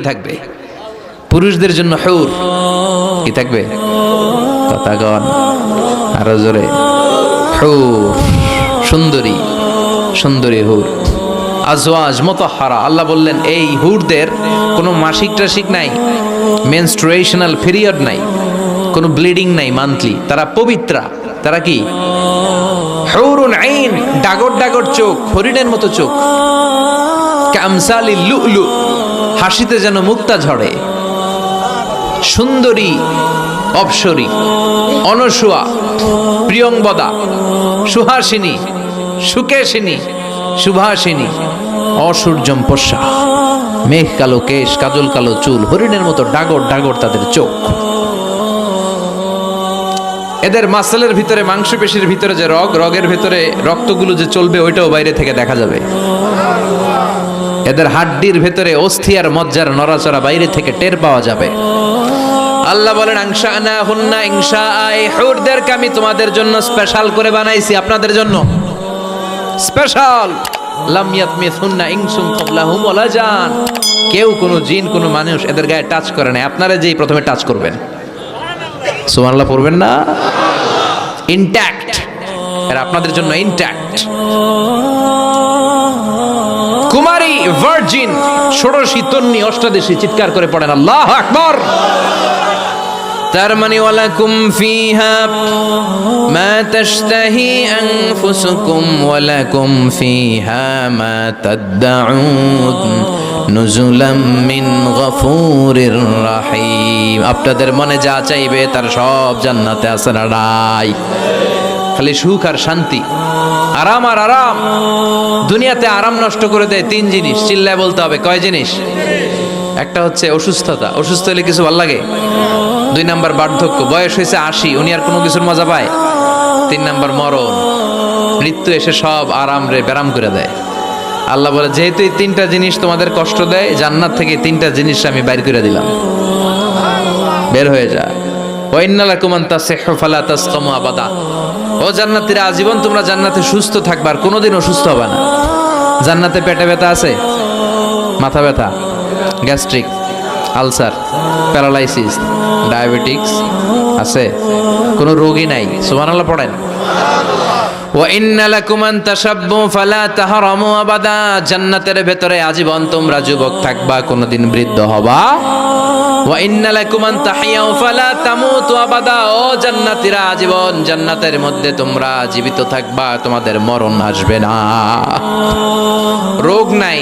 থাকবে। পুরুষদের জন্য হৌর কি থাকবে? কথাগণ আরও জোরে। হৌর। সুন্দরী। সুন্দরী হুর। আজওয়াজ মতহারা। আল্লাহ বললেন, এই হুরদের কোনো মাসিক টাসিক নাই মেনস্ট্রুয়েশনাল পিরিয়ড নাই, কোনো ব্লিডিং নাই মান্থলি তারা পবিত্রা। তারা কি? হৌরুন আইন। ডাগর ডাগর চোখ, হরিণের মতো চোখ। কামসালি লুলু হাসিতে যেন মুক্তা ঝরে। সুন্দরী, অপসরী, অনসুয়া প্রিয়ংবদা সুহাসিনী, সুকেশিনী, সুভাসিনী, অসূর্যম পোষা, মেঘ কালো কেশ, কাজল কালো চুল, হরিণের মতো ডাগর ডাগর তাদের চোখ। এদের মাসেলের ভিতরে, মাংসপেশির ভিতরে যে রগ, রগের ভিতরে রক্তগুলো যে চলবে, ওইটাও বাইরে থেকে দেখা যাবে। এদের হাড্ডির ভেতরে অস্থি আর মজ্জার নড়াচড়া বাইরে থেকে টের পাওয়া যাবে। আল্লাহ বলেন আংশা না হুন্না ইংসা আই হুরদেরকে আমি তোমাদের জন্য স্পেশাল করে বানাইছি, আপনাদের জন্য। স্পেশাল। লাম ইয়াতমিসুন্না ইনসুম ক্বাবলাহুম ওয়ালা জান। কেউ কোনো জিন, কোনো মানুষ এদের গায়ে টাচ করে না আপনারা যেই প্রথমে টাচ করবেন। সুবহানাল্লাহ, পড়বেন না? ইনট্যাক্ট এরা আপনাদের জন্য ইনট্যাক্ট কুমারী ভার্জিন, ষোড়শী তন্নি, অষ্টাদশী চিৎকার করে পড়েন, আল্লাহ আকবর। তার মানে ওয়ালাকুম ফিহা, মা তাশতাহি আনফুসুকুম, ওয়ালাকুম ফিহা মা তাদউন নুজুলাম মিন গফুরির রাহিম। আপনাদের মনে যা চাইবে, তার সব জান্নাতে আছে নাই? খালি সুখ আর শান্তি। আরাম আর আরাম। দুনিয়াতে আরাম নষ্ট করে দেয় তিন জিনিস। চিল্লায় বলতে হবে, কয় জিনিস? একটা হচ্ছে অসুস্থতা। অসুস্থ হলে কিছু ভালো লাগে? দুই নাম্বার বার্ধক্য। বয়স হয়েছে আশি, উনি আর কোনো কিছুর মজা পায়? তিন নাম্বার মরণ। মৃত্যু এসে সব আরাম রে ব্যারাম করে দেয়। আল্লাহ বলে, যেহেতু এই তিনটা জিনিস তোমাদের কষ্ট দেয়, জান্নাত থেকে তিনটা জিনিস আমি বাইর করে দিলাম। বের হয়ে যা। আবাদা। ও জান্নাতিরা, আজীবন তোমরা জান্নাতে সুস্থ থাকবার কোনোদিন অসুস্থ হবে না। জান্নাতে পেটে ব্যথা আছে? মাথা ব্যথা, গ্যাস্ট্রিক, আলসার, প্যারালাইসিস, ডায়াবেটিক্স আছে? কোনো রোগী নাই সুমানাল্লাহ পড়েন। জান্নাতের ভেতরে আজীবন তোমরা যুবক থাকবা, কোনোদিন বৃদ্ধ হবা ওয়া ইন্নালাকুম আন তাহিয়াউ ফালা তামুতু আবাদা। ও জান্নাতীরা, আজীবন জান্নাতের মধ্যে তোমরা জীবিত থাকবা, তোমাদের মরণ আসবে না। রোগ নাই,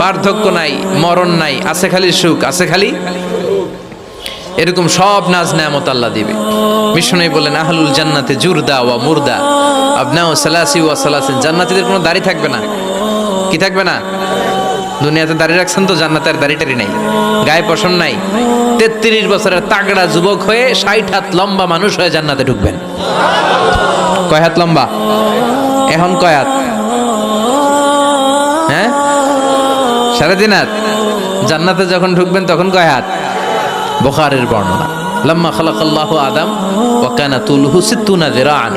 বার্ধক্য নাই, মরণ নাই, আছে খালি সুখ, আছে খালি এরকম সব নাজ নেয়ামত আল্লাহ দিবে। মিশনে বলেন, আহলুল জান্নাতে জুরদা ওয়া মুরদা। আবনা সালাসি ওয়া সালাসিন। জান্নাতীদের কোনো দাড়ি থাকবে না? কি থাকবে না? দুনিয়াতে দাড়ি রাখছেন তো জান্নাতের দাড়ি টাড়ি নাই, গায়ে পশম নাই। তেত্রিশ বছরের তাগড়া যুবক হয়ে ষাট হাত লম্বা মানুষ হয়ে জান্নাতে ঢুকবেন। কয় হাত লম্বা? এখন কয় হাত? হ্যাঁ? সাড়ে তিন হাত। জান্নাতে যখন ঢুকবেন তখন কয় হাত? বুখারের বর্ণনা। লাম্মা খালাকাল্লাহ আদম ওয়াকানা তুলহু সিত্তুনা যিরাআন।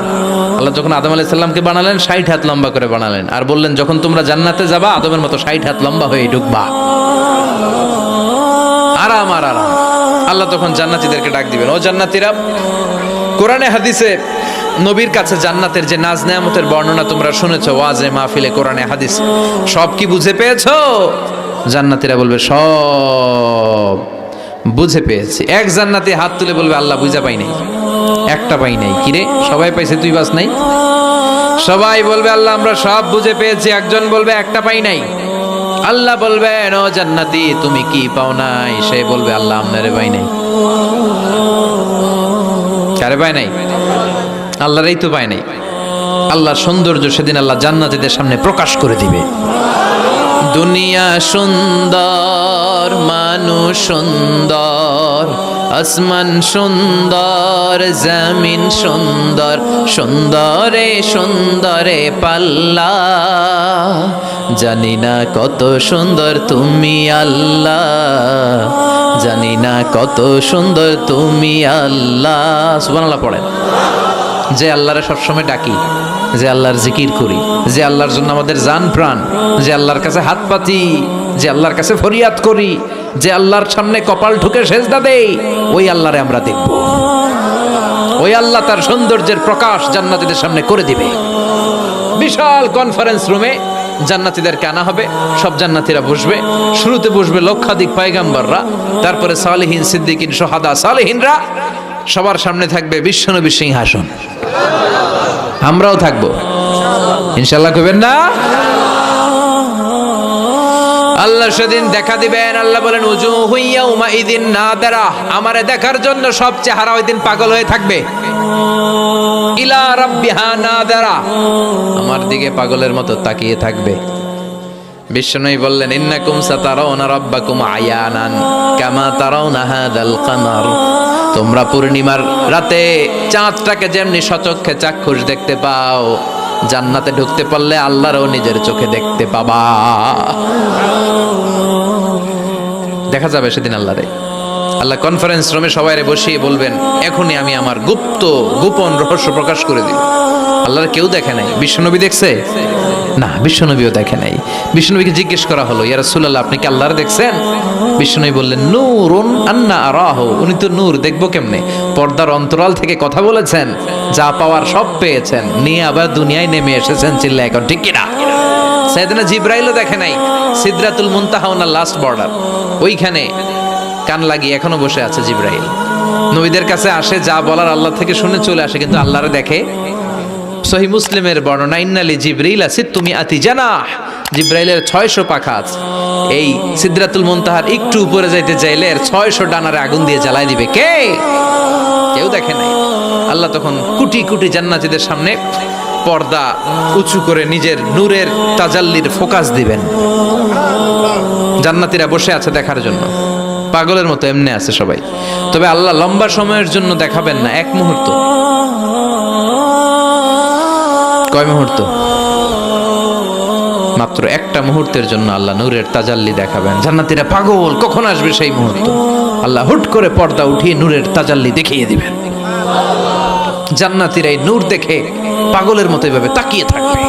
আল্লাহ যখন আদম আলাইহিস সালামকে বানালেন 60 হাত লম্বা করে বানালেন। আর বললেন, যখন তোমরা জান্নাতে যাবা, আদমের মতো 60 হাত লম্বা হয়ে ঢুকবা। আরাম আর আরাম। আল্লাহ তখন জান্নাতীদেরকে ডাক দিবেন, ও জান্নাতীরা, কোরআনে, হাদিসে নবীর কাছে জান্নাতের যে নাজ নেয়ামতের বর্ণনা তোমরা শুনেছো, ওয়াজে মাহফিলে কোরআনে, হাদিস, সব কি বুঝে পেয়েছ? জান্নাতীরা বলবে, সব। বুঝে পেয়েছি। এক জান্নাতে হাত তুলে বলবে, আল্লাহ, বুঝা পাই নাই। একটা পাই নাই। কিরে সবাই পাইছে, তুই বাস নাই? সবাই বলবে, আল্লাহ, আমরা সব বুঝে পেয়েছি। একজন বলবে, একটা পাই নাই। আল্লাহ বলবেন ও জান্নাতি, তুমি কি পাও নাই? সে বলবে, আল্লাহ আপনারে পাই নাই। কারে পায় নাই? আল্লাহরই তো পায় নাই। আল্লাহর সৌন্দর্য সেদিন আল্লাহ জান্নাতীদের সামনে প্রকাশ করে দিবে। দুনিয়া সুন্দর, মানুষ সুন্দর, আসমান সুন্দর, জমিন সুন্দর, সুন্দরে সুন্দরে পাল্লা। জানি না কত সুন্দর তুমি আল্লাহ, জানি না কত সুন্দর তুমি আল্লাহ। সুবহানাল্লাহ পড়েন। যে আল্লাহরে সবসময় ডাকি। যে আল্লাহর জিকির করি, যে আল্লাহর জন্য আমাদের জান প্রাণ, যে আল্লাহর কাছে হাত পাতি, যে আল্লাহর কাছে ফরিয়াদ করি, যে আল্লাহর সামনে কপাল ঠুকে সেজদা দেই, ওই আল্লাহরে আমরা দেখব। ওই আল্লাহ তার সৌন্দর্যের প্রকাশ জান্নাতীদের সামনে করে দিবে। বিশাল কনফারেন্স রুমে জান্নাতীদেরকে আনা হবে, সব জান্নাতীরা বসবে, শুরুতে বসবে লক্ষাধিক পায়গাম্বাররা, তারপরে সালেহীন সিদ্দিকিন, সোহাদা সালেহীনরা সবার সামনে থাকবে বিশ্বনবী সিংহাসন। আমরাও থাকব। ইনশাল্লাহ কইবেন না? আল্লাহ সেদিন দেখা দিবেন, আল্লাহ বলেন উজু হইয়া উমা ইদিন না দেরা আমারে দেখার জন্য সব চেহারা ওই দিন পাগল হয়ে থাকবে। ইলা রাব্বিহা নাদারা। আমার দিকে পাগলের মতো তাকিয়ে থাকবে। বিষ্ণুই বললেন, ইন্নাকুম সাতারাউনা রাব্বাকুম আয়ানান কামা তারাউনা হাদাল কামার। তোমরা পূর্ণিমার রাতে চাঁদটাকে যেমনি সচক্ষে চাক্ষুষ দেখতে পাও, জান্নাতে ঢুকতে পারলে আল্লাহরও নিজের চোখে দেখতে পাবা। দেখা যাবে সেদিন আল্লাহরে। আল্লাহ কনফারেন্স রুমে সবাই বসিয়ে বলবেন, এখনই আমি আমার গুপ্ত, গোপন রহস্য প্রকাশ করে দিই। আল্লাহর কেউ দেখে নাই। বিশ্বনবী দেখছে? না, বিশ্বনবীও দেখে নাই। বিশ্বনবীকে জিজ্ঞেস করা হলো, ইয়া রাসূলুল্লাহ, আপনি কি আল্লাহর দেখছেন? বিশ্বনবী বললেন, নূরুন আন্না আরাহ। উনি তো নূর, দেখব কেমনে? পর্দার অন্তরাল থেকে কথা বলেছেন, যা পাওয়ার সব পেয়েছেন। নিয়ে আবার দুনিয়ায় নেমে এসেছেন চিল্লা এখন, ঠিক কিনা? সাইদানা জিব্রাইলও দেখে নাই, সিদরাতুল মুনতাহা ওনার লাস্ট বর্ডার ওইখানে কান লাগিয়ে এখনও বসে আছে জিব্রাইল। নবীদের কাছে আসে, যা বলার আল্লাহ থেকে শুনে চলে আসে, কিন্তু আল্লাহরে দেখে সহি মুসলিমের বর্ণনা, ইন্নালি জিব্রাইল আছে তুমি আতি জানা জিব্রাইলের ছয়শো পাখা আছে এই সিদরাতুল মুনতাহার একটু উপরে যাইতে চাইলে এর ছয়শো ডানারে আগুন দিয়ে জ্বালাই দিবে। কে? কেউ দেখে নাই। আল্লাহ তখন কুটি কুটি জান্নাতীদের সামনে পর্দা উঁচু করে নিজের নূরের তাজাল্লির ফোকাস দিবেন। জান্নাতীরা বসে আছে দেখার জন্য। পাগলের মতো এমনি আছে সবাই। তবে আল্লাহ লম্বা সময়ের জন্য দেখাবেন না, এক মুহূর্ত। কয় মুহূর্ত? মাত্র একটা মুহূর্তের জন্য আল্লাহ নূরের তাজাল্লি দেখাবেন। জান্নাতীরা পাগল, কখন আসবে সেই মুহূর্ত? আল্লাহ হুট করে পর্দা উঠিয়ে নূরের তাজাল্লি দেখিয়ে দিবেন। জান্নাতীরা এই নূর দেখে পাগলের মতো এভাবে তাকিয়ে থাকবে।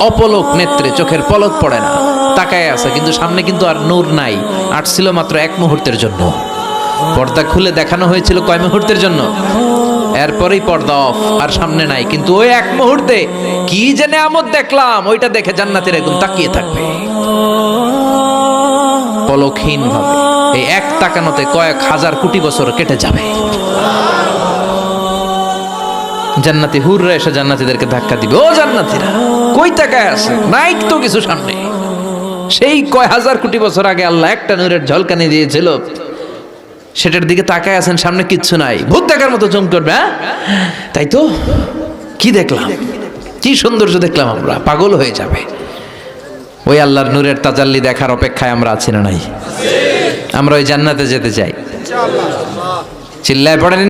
অপলক নেত্রে চোখের পলক পড়ে না। তাকায় আছে, কিন্তু সামনে কিন্তু আর নূর নাই। আসছিল মাত্র এক মুহূর্তের জন্য। পর্দা খুলে দেখানো হয়েছিল কয় মুহূর্তের জন্য? এরপরেই পর্দা অফ, আর সামনে নাই। কিন্তু ওই এক মুহূর্তে কি যে নেয়ামত দেখলাম, ওইটা দেখে জান্নাতের একদম তাকিয়ে থাকবে। পলকহীন ভাবে এই এক তাকানোতে কয়েক হাজার কোটি বছর কেটে যাবে। জান্নাতি হুররা এসে জান্নাতীদেরকে ধাক্কা দিবে। ও জান্নাতীরা, কই তাকায় আছে? নাই তো কিছু সামনে। সেই কয় হাজার কোটি বছর আগে আল্লাহ একটা নূরের ঝলকানি দিয়েছিল। সেটার দিকে তাকায় আছেন, সামনে কিচ্ছু নাই। ভূত দেখার মতো চমক করবে হ্যাঁ? তাই তো? কি দেখলাম? কি সৌন্দর্য দেখলাম আমরা? পাগল হয়ে যাবে। ওই আল্লাহর নূরের তাজাল্লি দেখার অপেক্ষায় আমরা আছি না নাই? আমরা ওই জান্নাতে যেতে চাই। চিল্লায় পড়েন